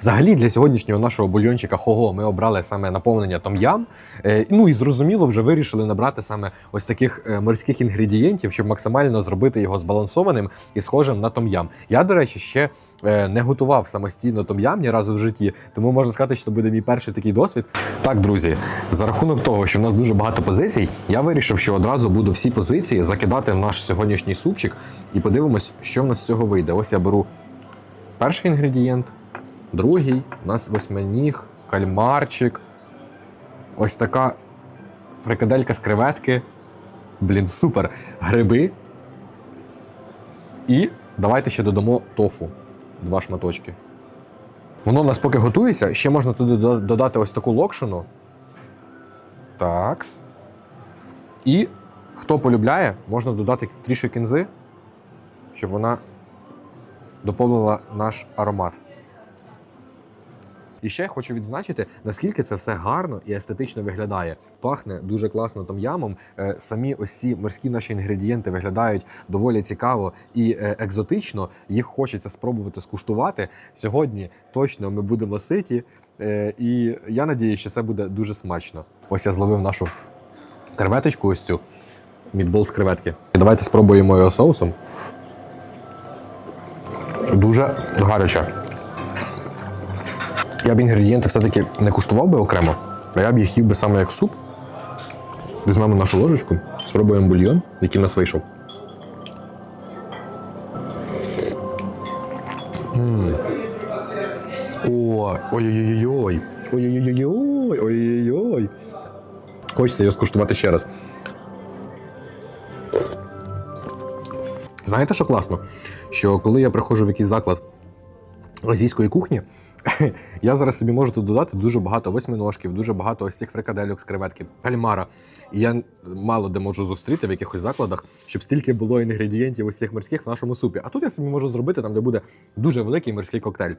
Взагалі для сьогоднішнього нашого бульйончика хого ми обрали саме наповнення том'ям. Е, ну і зрозуміло, вже вирішили набрати саме ось таких е, морських інгредієнтів, щоб максимально зробити його збалансованим і схожим на том'ям. Я, до речі, ще е, не готував самостійно том'ям ні разу в житті, тому можна сказати, що це буде мій перший такий досвід. Так, друзі, за рахунок того, що в нас дуже багато позицій, я вирішив, що одразу буду всі позиції закидати в наш сьогоднішній супчик і подивимось, що в нас з цього вийде. Ось я беру перший інгредієнт. Другий у нас восьминіг, кальмарчик. Ось така фрикаделька з креветки. Блін, супер. Гриби. І давайте ще додамо тофу. Два шматочки. Воно у нас поки готується, ще можна туди додати ось таку локшину. Такс. І хто полюбляє, можна додати трішки кінзи, щоб вона доповнила наш аромат. І ще хочу відзначити, наскільки це все гарно і естетично виглядає. Пахне дуже класно том'ямом. Е, Самі ось ці морські наші інгредієнти виглядають доволі цікаво і е, екзотично. Їх хочеться спробувати скуштувати. Сьогодні точно ми будемо ситі, е, і я надію, що це буде дуже смачно. Ось я зловив нашу креветочку, ось цю мідбол з креветки. Давайте спробуємо його соусом. Дуже гаряче. Я б інгредієнти все-таки не куштував би окремо, а я б їх їв би саме як суп. Візьмемо нашу ложечку, спробуємо бульйон, який в нас вийшов. Ой-ой-ой-ой. Ой-ой-ой-ой. Ой-ой-ой. Хочеться його скуштувати ще раз. Знаєте, що класно? Що коли я приходжу в якийсь заклад азійської кухні, я зараз собі можу тут додати дуже багато восьминожків, дуже багато ось цих фрикадельок з креветки, кальмара. І я мало де можу зустріти в якихось закладах, щоб стільки було інгредієнтів ось цих морських в нашому супі. А тут я собі можу зробити там, де буде дуже великий морський коктейль.